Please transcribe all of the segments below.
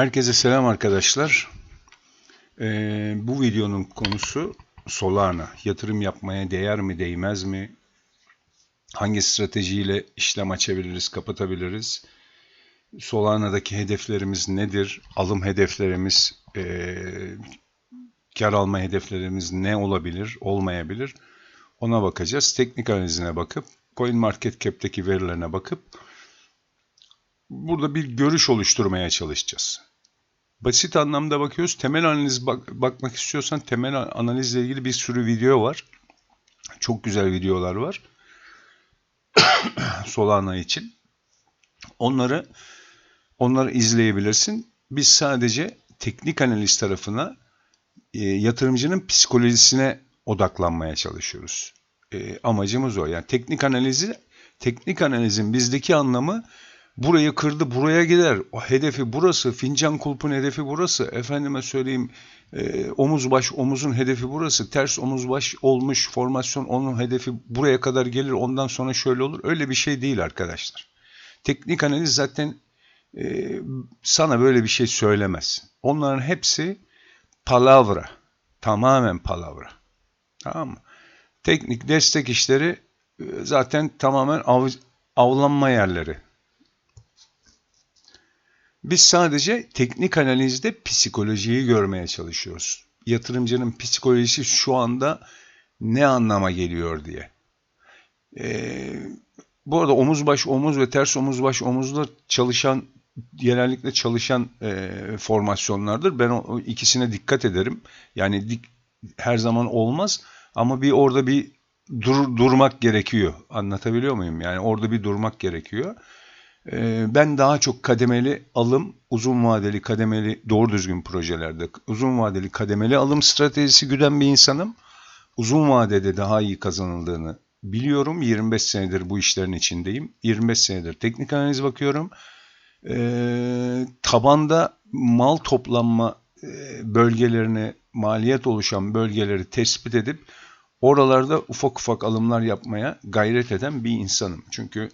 Herkese selam arkadaşlar. Ee, bu videonun konusu Solana. Yatırım yapmaya değer mi, değmez mi? Hangi stratejiyle işlem açabiliriz, kapatabiliriz? Solana'daki hedeflerimiz nedir? Alım hedeflerimiz, ee, kar alma hedeflerimiz ne olabilir, olmayabilir? Ona bakacağız. Teknik analizine bakıp, CoinMarketCap'teki verilerine bakıp burada bir görüş oluşturmaya çalışacağız. Basit anlamda bakıyoruz. Temel analiz bak- bakmak istiyorsan temel analizle ilgili bir sürü video var. Çok güzel videolar var. Solana için. Onları onları izleyebilirsin. Biz sadece teknik analiz tarafına e, yatırımcının psikolojisine odaklanmaya çalışıyoruz. E, amacımız o. Yani teknik analizi teknik analizin bizdeki anlamı burayı kırdı buraya gider. O hedefi burası. Fincan kulpun hedefi burası. Efendime söyleyeyim e, omuz baş omuzun hedefi burası. Ters omuz baş olmuş formasyon onun hedefi buraya kadar gelir. Ondan sonra şöyle olur. Öyle bir şey değil arkadaşlar. Teknik analiz zaten e, sana böyle bir şey söylemez. Onların hepsi palavra. Tamamen palavra. Tamam mı? Teknik destek işleri e, zaten tamamen av, avlanma yerleri. Biz sadece teknik analizde psikolojiyi görmeye çalışıyoruz. Yatırımcının psikolojisi şu anda ne anlama geliyor diye. Ee, bu arada omuz baş omuz ve ters omuz baş omuzla çalışan genellikle çalışan e, formasyonlardır. Ben o, o ikisine dikkat ederim. Yani dik, her zaman olmaz ama bir orada bir dur, durmak gerekiyor. Anlatabiliyor muyum? Yani orada bir durmak gerekiyor. Ee, Ben daha çok kademeli alım, uzun vadeli kademeli doğru düzgün projelerde uzun vadeli kademeli alım stratejisi güden bir insanım. Uzun vadede daha iyi kazanıldığını biliyorum. 25 senedir bu işlerin içindeyim. 25 senedir teknik analiz bakıyorum. Ee, tabanda mal toplanma e, bölgelerini, maliyet oluşan bölgeleri tespit edip oralarda ufak ufak alımlar yapmaya gayret eden bir insanım. Çünkü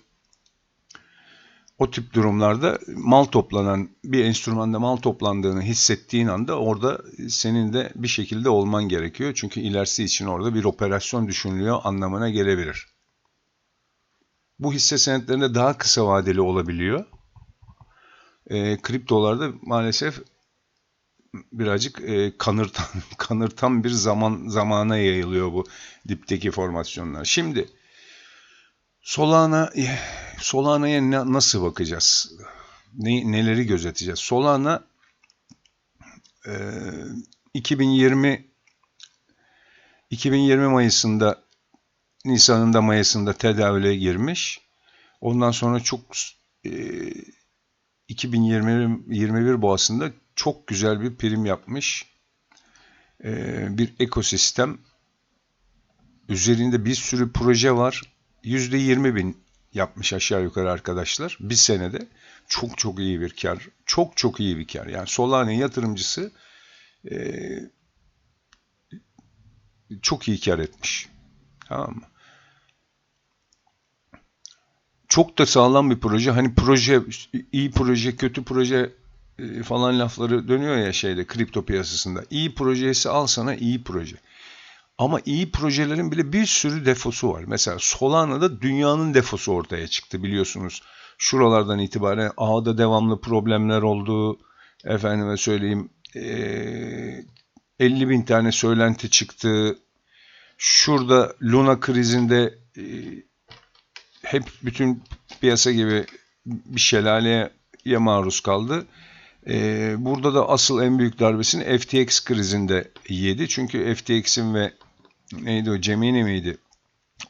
o tip durumlarda mal toplanan bir enstrümanda mal toplandığını hissettiğin anda orada senin de bir şekilde olman gerekiyor. Çünkü ilerisi için orada bir operasyon düşünülüyor anlamına gelebilir. Bu hisse senetlerinde daha kısa vadeli olabiliyor. E, kriptolarda maalesef birazcık e, kanırtan kanırtan bir zaman zamana yayılıyor bu dipteki formasyonlar. Şimdi Solana Solana'ya nasıl bakacağız? Ne, neleri gözeteceğiz? Solana e, 2020 2020 Mayıs'ında Nisan'ında Mayıs'ında tedavüle girmiş. Ondan sonra çok e, 2021 boğasında çok güzel bir prim yapmış. E, bir ekosistem. Üzerinde bir sürü proje var. %20 bin yapmış aşağı yukarı arkadaşlar. Bir senede çok çok iyi bir kar. Çok çok iyi bir kar. Yani Solana yatırımcısı e, çok iyi kar etmiş. Tamam mı? Çok da sağlam bir proje. Hani proje, iyi proje, kötü proje e, falan lafları dönüyor ya şeyde kripto piyasasında. İyi projesi al sana iyi proje. Ama iyi projelerin bile bir sürü defosu var. Mesela Solana'da dünyanın defosu ortaya çıktı biliyorsunuz. Şuralardan itibaren ağda devamlı problemler oldu. Efendime söyleyeyim eee 50 bin tane söylenti çıktı. Şurada Luna krizinde eee, hep bütün piyasa gibi bir şelaleye maruz kaldı. Burada da asıl en büyük darbesini FTX krizinde yedi. Çünkü FTX'in ve neydi o Gemini miydi?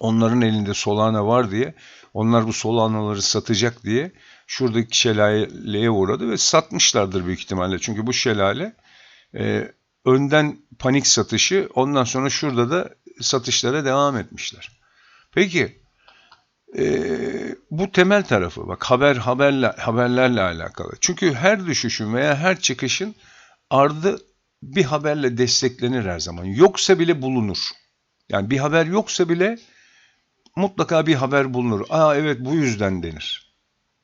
Onların elinde Solana var diye onlar bu Solana'ları satacak diye şuradaki şelaleye uğradı ve satmışlardır büyük ihtimalle. Çünkü bu şelale e, önden panik satışı ondan sonra şurada da satışlara devam etmişler. Peki ee, bu temel tarafı bak haber haberle haberlerle alakalı. Çünkü her düşüşün veya her çıkışın ardı bir haberle desteklenir her zaman. Yoksa bile bulunur. Yani bir haber yoksa bile mutlaka bir haber bulunur. Aa evet bu yüzden denir.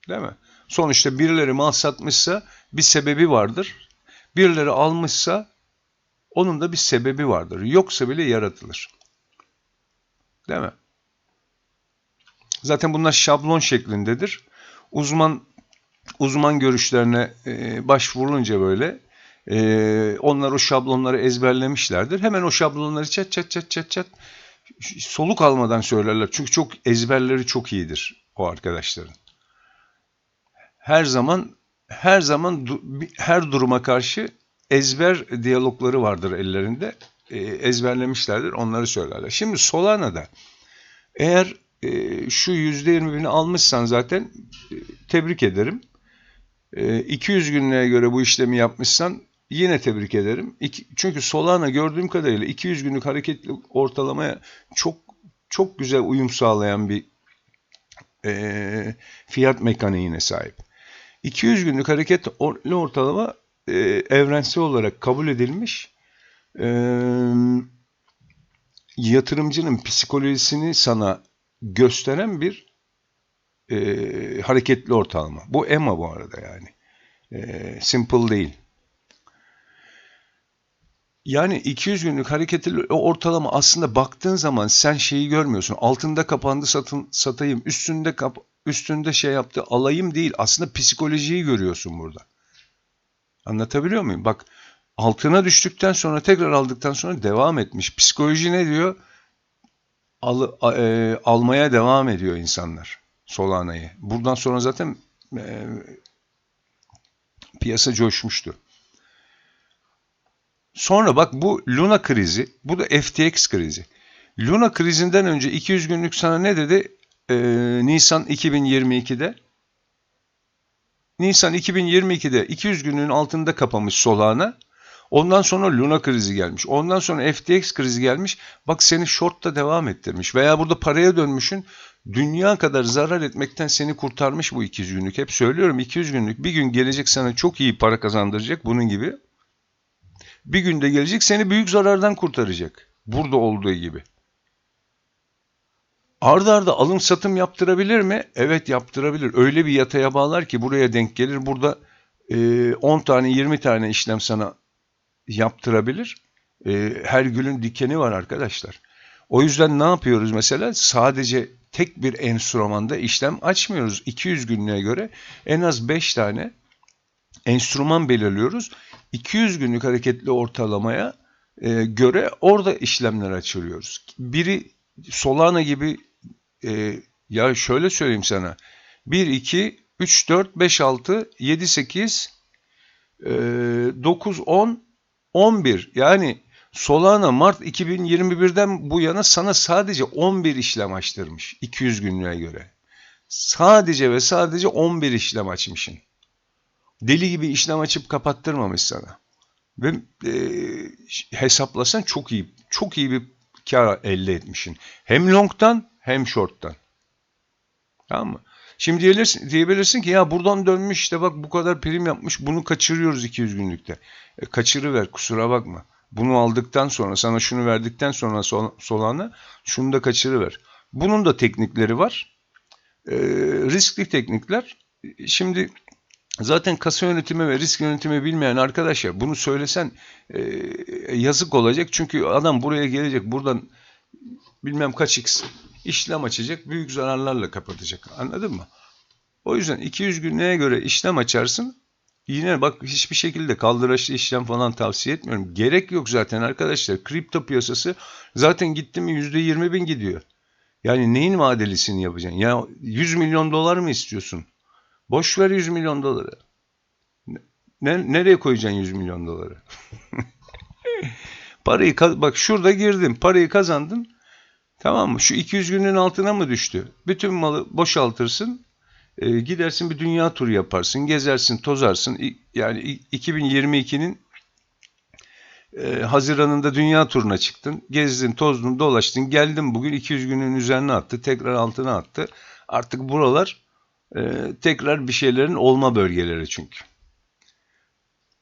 Değil mi? Sonuçta birileri mal satmışsa bir sebebi vardır. Birileri almışsa onun da bir sebebi vardır. Yoksa bile yaratılır. Değil mi? Zaten bunlar şablon şeklindedir. Uzman uzman görüşlerine e, başvurulunca böyle e, onlar o şablonları ezberlemişlerdir. Hemen o şablonları çat çat çat çat çat soluk almadan söylerler. Çünkü çok ezberleri çok iyidir o arkadaşların. Her zaman her zaman her duruma karşı ezber diyalogları vardır ellerinde. E, ezberlemişlerdir. Onları söylerler. Şimdi Solana'da eğer e, şu %20'ini almışsan zaten e, tebrik ederim. E, 200 günlüğe göre bu işlemi yapmışsan yine tebrik ederim. Çünkü Solana gördüğüm kadarıyla 200 günlük hareketli ortalamaya çok çok güzel uyum sağlayan bir e, fiyat mekaniğine sahip. 200 günlük hareketli ortalama e, evrensel olarak kabul edilmiş. E, yatırımcının psikolojisini sana gösteren bir e, hareketli ortalama. Bu EMA bu arada yani. E, simple değil. Yani 200 günlük hareketli ortalama aslında baktığın zaman sen şeyi görmüyorsun. Altında kapandı satın, satayım, üstünde kap, üstünde şey yaptı alayım değil. Aslında psikolojiyi görüyorsun burada. Anlatabiliyor muyum? Bak altına düştükten sonra tekrar aldıktan sonra devam etmiş. Psikoloji ne diyor? Al, e, almaya devam ediyor insanlar Solana'yı. Buradan sonra zaten e, piyasa coşmuştu. Sonra bak bu Luna krizi, bu da FTX krizi. Luna krizinden önce 200 günlük sana ne dedi? Ee, Nisan 2022'de. Nisan 2022'de 200 günlüğün altında kapamış Solana. Ondan sonra Luna krizi gelmiş. Ondan sonra FTX krizi gelmiş. Bak seni short'ta devam ettirmiş. Veya burada paraya dönmüşün dünya kadar zarar etmekten seni kurtarmış bu 200 günlük. Hep söylüyorum 200 günlük bir gün gelecek sana çok iyi para kazandıracak bunun gibi. Bir günde gelecek seni büyük zarardan kurtaracak. Burada olduğu gibi. Arda arda alım satım yaptırabilir mi? Evet yaptırabilir. Öyle bir yataya bağlar ki buraya denk gelir. Burada e, 10 tane 20 tane işlem sana yaptırabilir. E, her gülün dikeni var arkadaşlar. O yüzden ne yapıyoruz mesela? Sadece tek bir enstrümanda işlem açmıyoruz. 200 günlüğe göre en az 5 tane enstrüman belirliyoruz. 200 günlük hareketli ortalamaya e, göre orada işlemler açıyoruz. Biri Solana gibi e, ya şöyle söyleyeyim sana. 1, 2, 3, 4, 5, 6, 7, 8, e, 9, 10, 11. Yani Solana Mart 2021'den bu yana sana sadece 11 işlem açtırmış 200 günlüğe göre. Sadece ve sadece 11 işlem açmışsın deli gibi işlem açıp kapattırmamış sana. Ve e, hesaplasan çok iyi, çok iyi bir kar elde etmişsin. Hem long'tan hem short'tan. Tamam mı? Şimdi diyebilirsin, diyebilirsin ki ya buradan dönmüş işte bak bu kadar prim yapmış bunu kaçırıyoruz 200 günlükte. E, kaçırıver kusura bakma. Bunu aldıktan sonra sana şunu verdikten sonra sol, Solana şunu da kaçırıver. Bunun da teknikleri var. E, riskli teknikler. Şimdi Zaten kasa yönetimi ve risk yönetimi bilmeyen arkadaşa bunu söylesen e, yazık olacak. Çünkü adam buraya gelecek buradan bilmem kaç x işlem açacak büyük zararlarla kapatacak. Anladın mı? O yüzden 200 günlüğe göre işlem açarsın. Yine bak hiçbir şekilde kaldıraçlı işlem falan tavsiye etmiyorum. Gerek yok zaten arkadaşlar. Kripto piyasası zaten gitti mi %20 bin gidiyor. Yani neyin vadelisini yapacaksın? Ya 100 milyon dolar mı istiyorsun? Boş ver 100 milyon doları. Ne, nereye koyacaksın 100 milyon doları? Parayı bak şurada girdin, parayı kazandın. Tamam mı? Şu 200 günün altına mı düştü? Bütün malı boşaltırsın. E, gidersin bir dünya turu yaparsın, gezersin, tozarsın. Yani 2022'nin e, Haziran'ında dünya turuna çıktın. Gezdin, tozdun, dolaştın. Geldin bugün 200 günün üzerine attı. Tekrar altına attı. Artık buralar ee, tekrar bir şeylerin olma bölgeleri çünkü.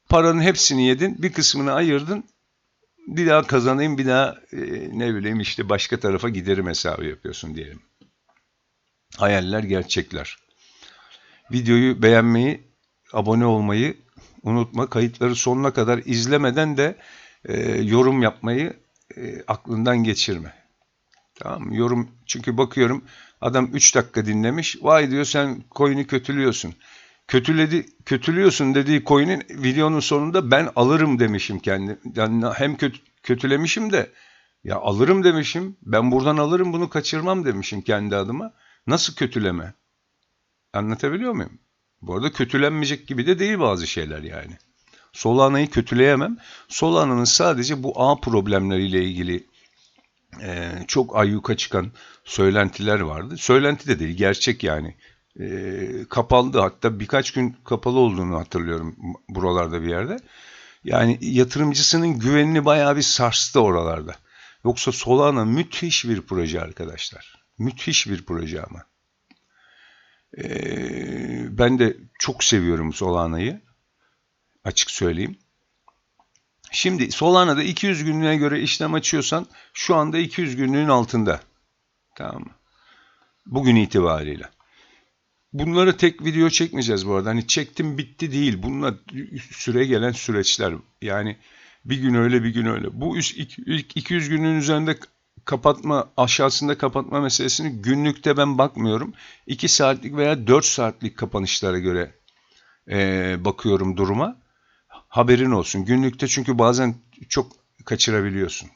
Paranın hepsini yedin, bir kısmını ayırdın, bir daha kazanayım, bir daha e, ne bileyim işte başka tarafa giderim hesabı yapıyorsun diyelim. Hayaller, gerçekler. Videoyu beğenmeyi, abone olmayı unutma. Kayıtları sonuna kadar izlemeden de e, yorum yapmayı e, aklından geçirme. Tamam mı? Yorum çünkü bakıyorum adam 3 dakika dinlemiş. Vay diyor sen coin'i kötülüyorsun. Kötüledi, kötülüyorsun dediği coin'in videonun sonunda ben alırım demişim kendi. Yani hem kötü, kötülemişim de ya alırım demişim. Ben buradan alırım bunu kaçırmam demişim kendi adıma. Nasıl kötüleme? Anlatabiliyor muyum? Bu arada kötülenmeyecek gibi de değil bazı şeyler yani. Solana'yı kötüleyemem. Solana'nın sadece bu ağ problemleriyle ilgili e, çok ayyuka çıkan söylentiler vardı. Söylenti de değil, gerçek yani. E, kapandı hatta birkaç gün kapalı olduğunu hatırlıyorum buralarda bir yerde. Yani yatırımcısının güvenini bayağı bir sarstı oralarda. Yoksa Solana müthiş bir proje arkadaşlar. Müthiş bir proje ama. Ee, ben de çok seviyorum Solana'yı. Açık söyleyeyim. Şimdi Solana'da 200 günlüğe göre işlem açıyorsan şu anda 200 günlüğün altında. Tamam mı? Bugün itibariyle. Bunları tek video çekmeyeceğiz bu arada. Hani çektim bitti değil. Bunlar süre gelen süreçler. Yani bir gün öyle bir gün öyle. Bu ilk 200 günün üzerinde kapatma aşağısında kapatma meselesini günlükte ben bakmıyorum. 2 saatlik veya 4 saatlik kapanışlara göre e, bakıyorum duruma. Haberin olsun. Günlükte çünkü bazen çok kaçırabiliyorsun.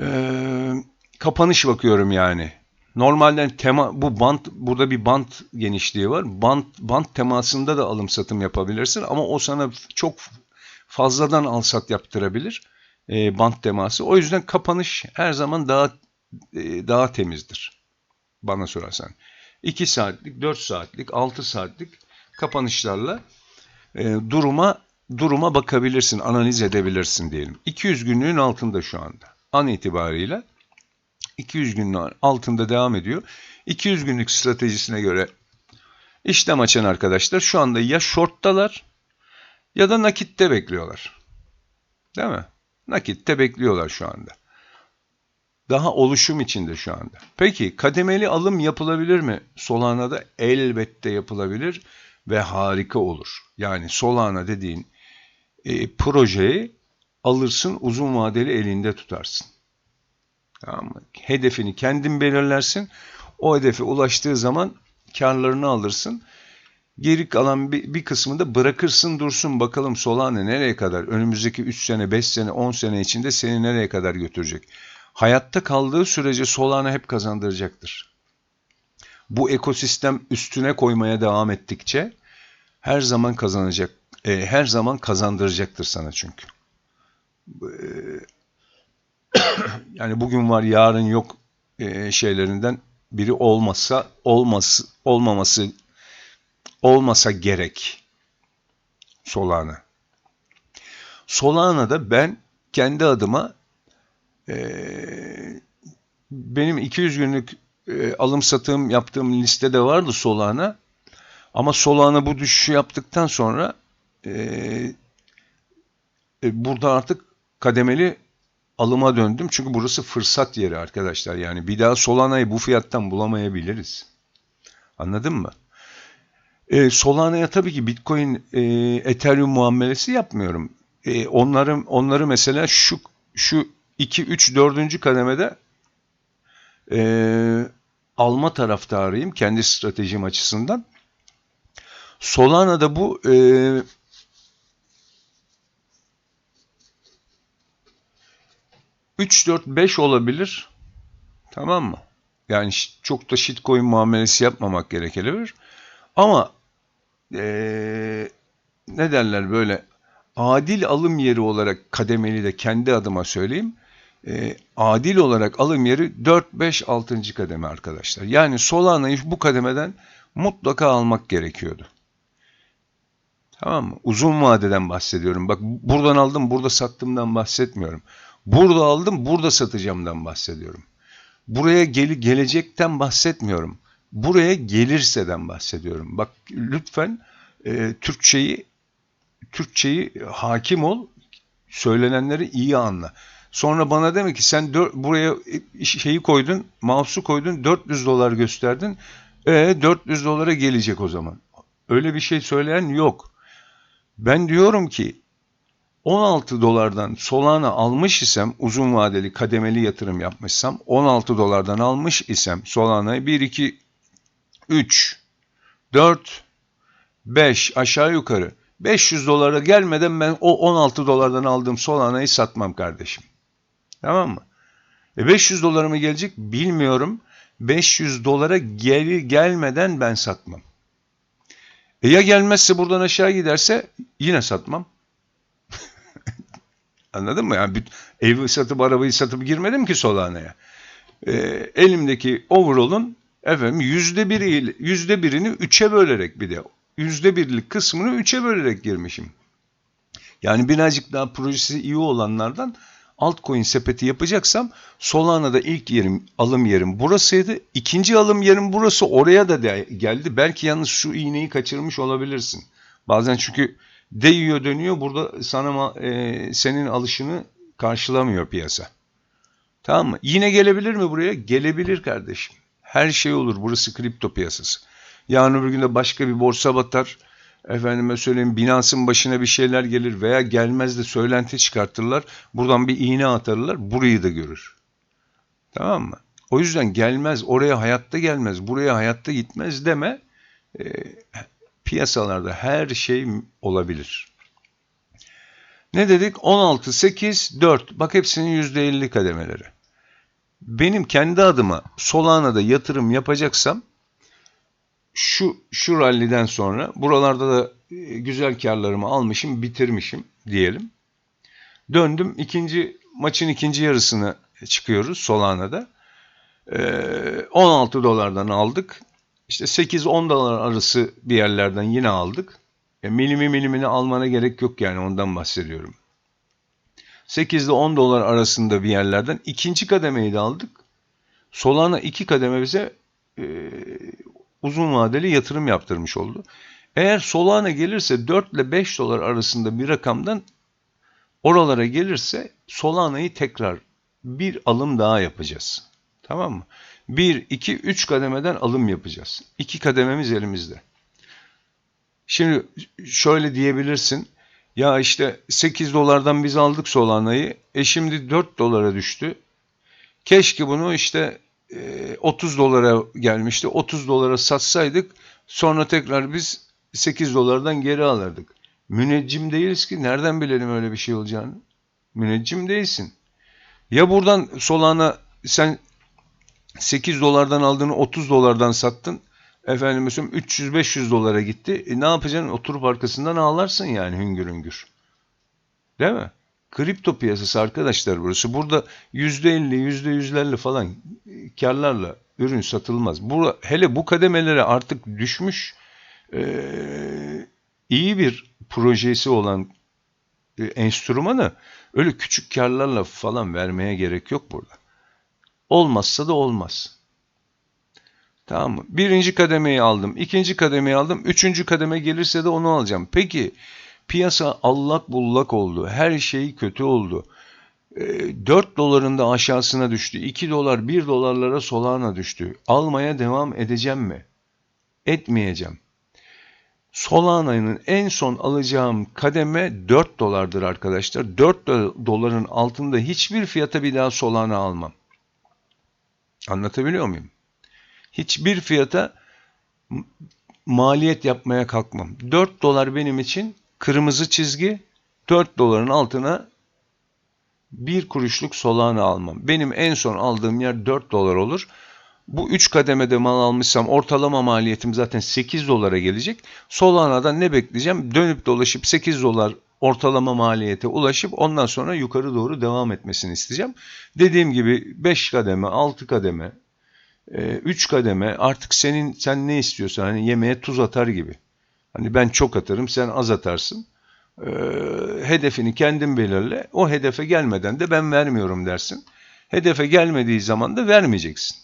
Ee, kapanış bakıyorum yani. Normalden tema bu bant burada bir bant genişliği var. Bant bant temasında da alım satım yapabilirsin ama o sana çok fazladan al sat yaptırabilir. E, bant teması. O yüzden kapanış her zaman daha e, daha temizdir. Bana sorarsan. 2 saatlik, 4 saatlik, 6 saatlik kapanışlarla e, duruma duruma bakabilirsin, analiz edebilirsin diyelim. 200 günlüğün altında şu anda. An itibariyle 200 günlüğün altında devam ediyor. 200 günlük stratejisine göre işlem açan arkadaşlar şu anda ya shorttalar ya da nakitte bekliyorlar. Değil mi? Nakitte bekliyorlar şu anda. Daha oluşum içinde şu anda. Peki kademeli alım yapılabilir mi? Solana'da elbette yapılabilir ve harika olur. Yani Solana dediğin e, projeyi alırsın uzun vadeli elinde tutarsın. Tamam mı? Hedefini kendin belirlersin. O hedefe ulaştığı zaman karlarını alırsın. Geri kalan bir, bir kısmını da bırakırsın dursun bakalım Solana nereye kadar önümüzdeki 3 sene 5 sene 10 sene içinde seni nereye kadar götürecek. Hayatta kaldığı sürece Solana hep kazandıracaktır. Bu ekosistem üstüne koymaya devam ettikçe her zaman kazanacak, e, her zaman kazandıracaktır sana çünkü. E, yani bugün var yarın yok e, şeylerinden biri olmasa olması olmaması olmasa gerek Solana. Solana'da ben kendi adıma e, benim 200 günlük e, alım satım yaptığım listede vardı Solana. Ama Solana bu düşüşü yaptıktan sonra e, e, burada artık kademeli alıma döndüm. Çünkü burası fırsat yeri arkadaşlar. Yani bir daha Solana'yı bu fiyattan bulamayabiliriz. Anladın mı? E, Solana'ya tabii ki Bitcoin, e, Ethereum muamelesi yapmıyorum. E, onları, onları mesela şu şu 2, 3, 4. kademede e, alma taraftarıyım kendi stratejim açısından. Solana'da bu e, üç, dört, beş olabilir. Tamam mı? Yani çok da shitcoin muamelesi yapmamak gerekebilir. Ama ee, ne derler böyle adil alım yeri olarak kademeli de kendi adıma söyleyeyim. E, adil olarak alım yeri 4, 5, 6. kademe arkadaşlar. Yani Solana'yı bu kademeden mutlaka almak gerekiyordu. Tamam mı? Uzun vadeden bahsediyorum. Bak buradan aldım, burada sattımdan bahsetmiyorum. Burada aldım, burada satacağımdan bahsediyorum. Buraya gel gelecekten bahsetmiyorum. Buraya gelirseden bahsediyorum. Bak lütfen e, Türkçeyi Türkçeyi hakim ol, söylenenleri iyi anla. Sonra bana demek ki sen buraya şeyi koydun, mouse'u koydun, 400 dolar gösterdin. E 400 dolara gelecek o zaman. Öyle bir şey söyleyen yok. Ben diyorum ki 16 dolardan Solana almış isem uzun vadeli kademeli yatırım yapmışsam 16 dolardan almış isem Solana'yı 1 2 3 4 5 aşağı yukarı 500 dolara gelmeden ben o 16 dolardan aldığım Solana'yı satmam kardeşim. Tamam mı? E 500 dolara mı gelecek bilmiyorum. 500 dolara geri gelmeden ben satmam. E ya gelmezse buradan aşağı giderse yine satmam. Anladın mı? Yani evi satıp arabayı satıp girmedim ki Solana'ya. E, elimdeki overall'un efendim yüzde biri, yüzde birini üçe bölerek bir de yüzde birlik kısmını üçe bölerek girmişim. Yani birazcık daha projesi iyi olanlardan altcoin sepeti yapacaksam Solana'da ilk yerim, alım yerim burasıydı. İkinci alım yerim burası oraya da de geldi. Belki yalnız şu iğneyi kaçırmış olabilirsin. Bazen çünkü değiyor dönüyor burada sana e, senin alışını karşılamıyor piyasa. Tamam mı? Yine gelebilir mi buraya? Gelebilir kardeşim. Her şey olur. Burası kripto piyasası. Yarın öbür günde başka bir borsa batar. Efendime söyleyeyim Binance'ın başına bir şeyler gelir veya gelmez de söylenti çıkartırlar. Buradan bir iğne atarlar. Burayı da görür. Tamam mı? O yüzden gelmez. Oraya hayatta gelmez. Buraya hayatta gitmez deme. E, piyasalarda her şey olabilir. Ne dedik? 16, 8, 4. Bak hepsinin %50 kademeleri. Benim kendi adıma Solana'da yatırım yapacaksam şu şu ralliden sonra buralarda da e, güzel karlarımı almışım, bitirmişim diyelim. Döndüm ikinci maçın ikinci yarısını çıkıyoruz Solana'da. Ee, 16 dolardan aldık. İşte 8-10 dolar arası bir yerlerden yine aldık. E, milimi milimini almana gerek yok yani ondan bahsediyorum. 8 ile 10 dolar arasında bir yerlerden ikinci kademeyi de aldık. Solana iki kademe bize e, uzun vadeli yatırım yaptırmış oldu. Eğer Solana gelirse 4 ile 5 dolar arasında bir rakamdan oralara gelirse Solana'yı tekrar bir alım daha yapacağız. Tamam mı? 1, 2, 3 kademeden alım yapacağız. 2 kadememiz elimizde. Şimdi şöyle diyebilirsin. Ya işte 8 dolardan biz aldık Solana'yı. E şimdi 4 dolara düştü. Keşke bunu işte 30 dolara gelmişti. 30 dolara satsaydık sonra tekrar biz 8 dolardan geri alırdık. Müneccim değiliz ki nereden bilelim öyle bir şey olacağını? Müneccim değilsin. Ya buradan Solana sen 8 dolardan aldığını 30 dolardan sattın. Efendim mesela 300-500 dolara gitti. E ne yapacaksın? Oturup arkasından ağlarsın yani hüngür hüngür. Değil mi? Kripto piyasası arkadaşlar burası. Burada %50, %100'lerle falan karlarla ürün satılmaz. Bu, hele bu kademelere artık düşmüş e, iyi bir projesi olan e, enstrümanı öyle küçük karlarla falan vermeye gerek yok burada. Olmazsa da olmaz. Tamam mı? Birinci kademeyi aldım. ikinci kademeyi aldım. Üçüncü kademe gelirse de onu alacağım. Peki piyasa allak bullak oldu. Her şey kötü oldu. E, 4 doların da aşağısına düştü. 2 dolar 1 dolarlara Solana düştü. Almaya devam edeceğim mi? Etmeyeceğim. Solana'nın en son alacağım kademe 4 dolardır arkadaşlar. 4 doların altında hiçbir fiyata bir daha Solana almam. Anlatabiliyor muyum? Hiçbir fiyata maliyet yapmaya kalkmam. 4 dolar benim için kırmızı çizgi 4 doların altına bir kuruşluk Solana almam. Benim en son aldığım yer 4 dolar olur. Bu 3 kademede mal almışsam ortalama maliyetim zaten 8 dolara gelecek. Solana'dan ne bekleyeceğim? Dönüp dolaşıp 8 dolar ortalama maliyete ulaşıp ondan sonra yukarı doğru devam etmesini isteyeceğim. Dediğim gibi 5 kademe, 6 kademe, 3 kademe artık senin sen ne istiyorsan hani yemeğe tuz atar gibi. Hani ben çok atarım, sen az atarsın. Ee, hedefini kendin belirle. O hedefe gelmeden de ben vermiyorum dersin. Hedefe gelmediği zaman da vermeyeceksin.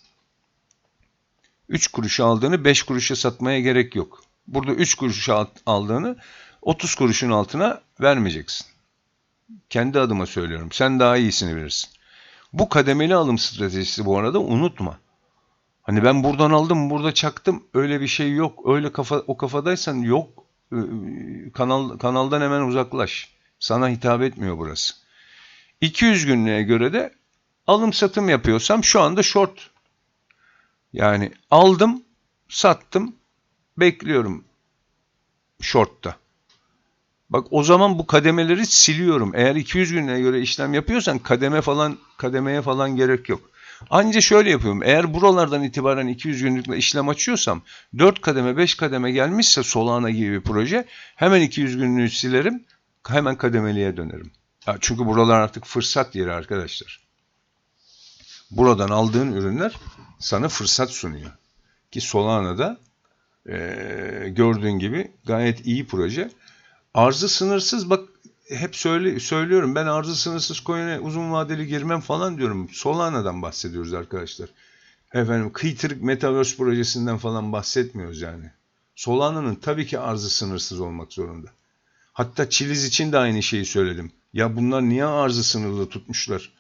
3 kuruş aldığını 5 kuruşa satmaya gerek yok. Burada 3 kuruş aldığını 30 kuruşun altına vermeyeceksin. Kendi adıma söylüyorum. Sen daha iyisini bilirsin. Bu kademeli alım stratejisi bu arada unutma. Hani ben buradan aldım, burada çaktım. Öyle bir şey yok. Öyle kafa o kafadaysan yok. Kanal kanaldan hemen uzaklaş. Sana hitap etmiyor burası. 200 günlüğe göre de alım satım yapıyorsam şu anda short. Yani aldım, sattım, bekliyorum short'ta. Bak o zaman bu kademeleri siliyorum. Eğer 200 günlüğe göre işlem yapıyorsan kademe falan kademeye falan gerek yok. Anca şöyle yapıyorum. Eğer buralardan itibaren 200 günlükle işlem açıyorsam 4 kademe 5 kademe gelmişse Solana gibi bir proje hemen 200 günlüğü silerim. Hemen kademeliye dönerim. Ya çünkü buralar artık fırsat yeri arkadaşlar. Buradan aldığın ürünler sana fırsat sunuyor. Ki Solana'da e, gördüğün gibi gayet iyi proje. Arzı sınırsız bak hep söyle, söylüyorum ben arzı sınırsız coin'e uzun vadeli girmem falan diyorum. Solana'dan bahsediyoruz arkadaşlar. Efendim kıytırık Metaverse projesinden falan bahsetmiyoruz yani. Solana'nın tabii ki arzı sınırsız olmak zorunda. Hatta Çiliz için de aynı şeyi söyledim. Ya bunlar niye arzı sınırlı tutmuşlar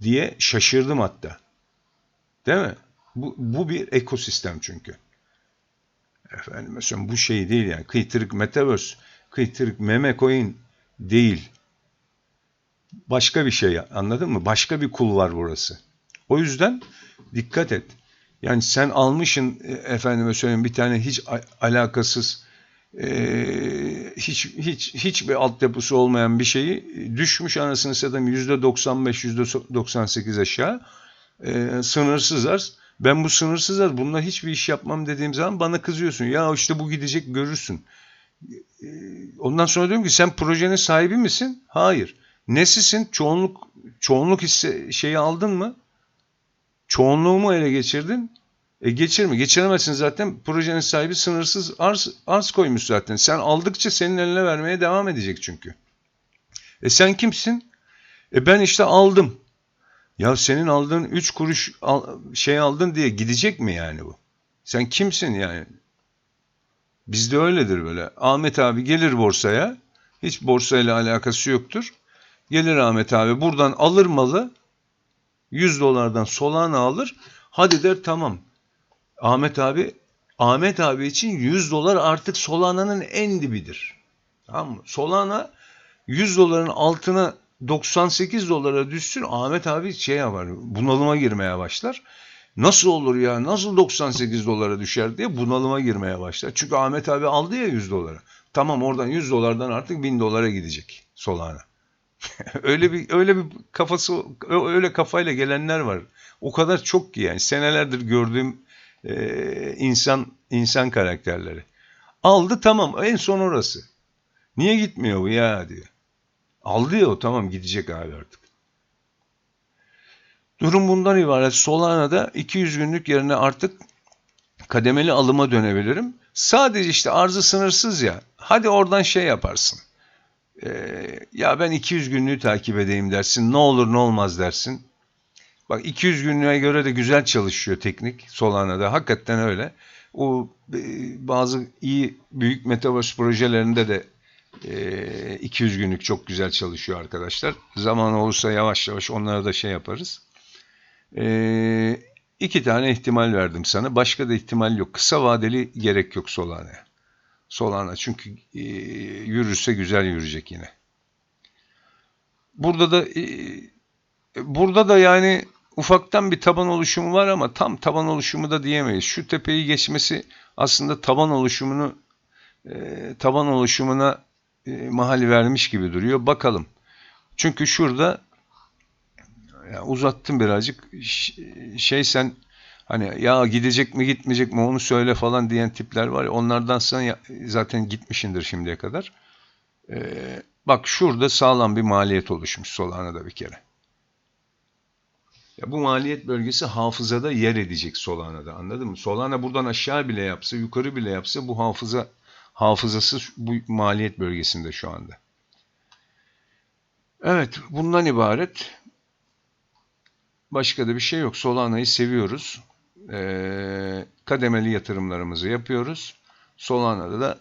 diye şaşırdım hatta. Değil mi? Bu, bu bir ekosistem çünkü. Efendim mesela bu şey değil yani. Kıytırık Metaverse, kıytırık meme coin değil. Başka bir şey anladın mı? Başka bir kul var burası. O yüzden dikkat et. Yani sen almışın e, efendime söyleyeyim bir tane hiç alakasız e, hiç hiç hiçbir altyapısı olmayan bir şeyi düşmüş anasını satayım yüzde 95 yüzde 98 aşağı e, sınırsız arz. Ben bu sınırsız arz bununla hiçbir iş yapmam dediğim zaman bana kızıyorsun. Ya işte bu gidecek görürsün. E, ondan sonra diyorum ki sen projenin sahibi misin? Hayır. Nesisin? Çoğunluk çoğunluk hisse şeyi aldın mı? Çoğunluğu mu ele geçirdin? E geçirme. Geçiremezsin zaten. Projenin sahibi sınırsız arz, arz koymuş zaten. Sen aldıkça senin eline vermeye devam edecek çünkü. E sen kimsin? E ben işte aldım. Ya senin aldığın 3 kuruş al, şey aldın diye gidecek mi yani bu? Sen kimsin yani? Bizde öyledir böyle. Ahmet abi gelir borsaya. Hiç borsayla alakası yoktur. Gelir Ahmet abi buradan alır malı. 100 dolardan Solana alır. Hadi der tamam. Ahmet abi Ahmet abi için 100 dolar artık Solana'nın en dibidir. Tamam mı? Solana 100 doların altına 98 dolara düşsün Ahmet abi şey yapar bunalıma girmeye başlar. Nasıl olur ya nasıl 98 dolara düşer diye bunalıma girmeye başlar. Çünkü Ahmet abi aldı ya 100 dolara. Tamam oradan 100 dolardan artık 1000 dolara gidecek Solana. öyle bir öyle bir kafası öyle kafayla gelenler var. O kadar çok ki yani senelerdir gördüğüm e, insan insan karakterleri. Aldı tamam en son orası. Niye gitmiyor bu ya diyor. Aldı ya o tamam gidecek abi artık. Durum bundan ibaret. Solana'da 200 günlük yerine artık kademeli alıma dönebilirim. Sadece işte arzı sınırsız ya. Hadi oradan şey yaparsın. Ee, ya ben 200 günlüğü takip edeyim dersin. Ne olur ne olmaz dersin. Bak 200 günlüğe göre de güzel çalışıyor teknik Solana'da. Hakikaten öyle. O e, bazı iyi büyük metaverse projelerinde de 200 günlük çok güzel çalışıyor arkadaşlar. Zaman olursa yavaş yavaş onlara da şey yaparız. E, iki tane ihtimal verdim sana. Başka da ihtimal yok. Kısa vadeli gerek yok Solana'ya. Solana çünkü e, yürürse güzel yürüyecek yine. Burada da e, burada da yani ufaktan bir taban oluşumu var ama tam taban oluşumu da diyemeyiz. Şu tepeyi geçmesi aslında taban oluşumunu e, taban oluşumuna e, mahal vermiş gibi duruyor. Bakalım. Çünkü şurada ya uzattım birazcık. Şey sen hani ya gidecek mi gitmeyecek mi onu söyle falan diyen tipler var ya onlardan sen zaten gitmişindir şimdiye kadar. Ee, bak şurada sağlam bir maliyet oluşmuş Solana'da bir kere. Ya bu maliyet bölgesi hafızada yer edecek Solana'da anladın mı? Solana buradan aşağı bile yapsa yukarı bile yapsa bu hafıza hafızası bu maliyet bölgesinde şu anda. Evet bundan ibaret. Başka da bir şey yok. Solana'yı seviyoruz. Ee, kademeli yatırımlarımızı yapıyoruz. Solana'da da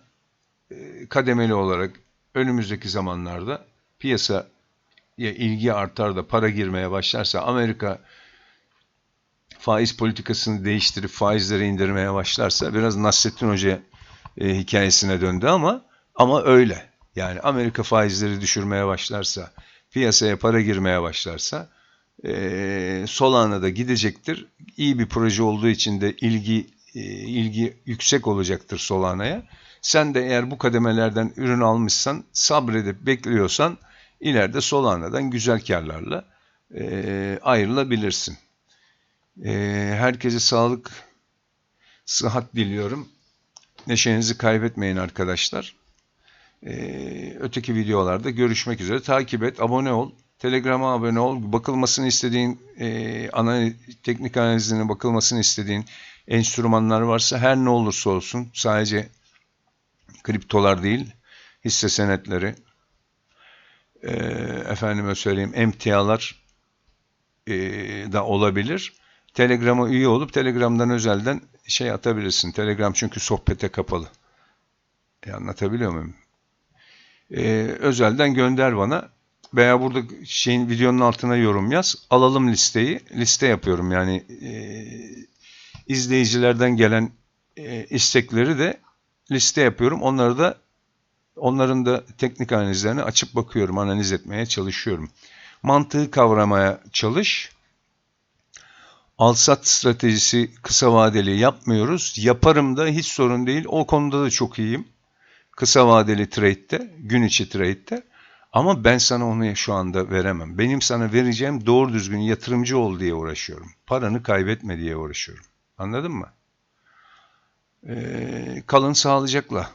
e, kademeli olarak önümüzdeki zamanlarda piyasa ilgi artar da para girmeye başlarsa Amerika faiz politikasını değiştirip faizleri indirmeye başlarsa biraz Nasrettin Hoca e, hikayesine döndü ama ama öyle. Yani Amerika faizleri düşürmeye başlarsa, piyasaya para girmeye başlarsa e, Solana'da gidecektir. İyi bir proje olduğu için de ilgi e, ilgi yüksek olacaktır Solana'ya. Sen de eğer bu kademelerden ürün almışsan, sabredip bekliyorsan ileride Solana'dan güzel karlarla e, ayrılabilirsin. E, herkese sağlık, sıhhat diliyorum. Neşenizi kaybetmeyin arkadaşlar. E, öteki videolarda görüşmek üzere. Takip et, abone ol. Telegram'a abone ol. Bakılmasını istediğin, e, ana, teknik analizine bakılmasını istediğin enstrümanlar varsa her ne olursa olsun sadece kriptolar değil, hisse senetleri, e, efendime söyleyeyim emtialar e, da olabilir. Telegram'a üye olup Telegram'dan özelden şey atabilirsin. Telegram çünkü sohbete kapalı. E, anlatabiliyor muyum? E, özelden gönder bana veya burada şeyin videonun altına yorum yaz. Alalım listeyi. Liste yapıyorum yani e, izleyicilerden gelen e, istekleri de liste yapıyorum. Onları da onların da teknik analizlerini açıp bakıyorum, analiz etmeye çalışıyorum. Mantığı kavramaya çalış. Alsat stratejisi kısa vadeli yapmıyoruz. Yaparım da hiç sorun değil. O konuda da çok iyiyim. Kısa vadeli trade'de, gün içi trade'de. Ama ben sana onu şu anda veremem. Benim sana vereceğim doğru düzgün yatırımcı ol diye uğraşıyorum. Paranı kaybetme diye uğraşıyorum. Anladın mı? Ee, kalın sağlıcakla.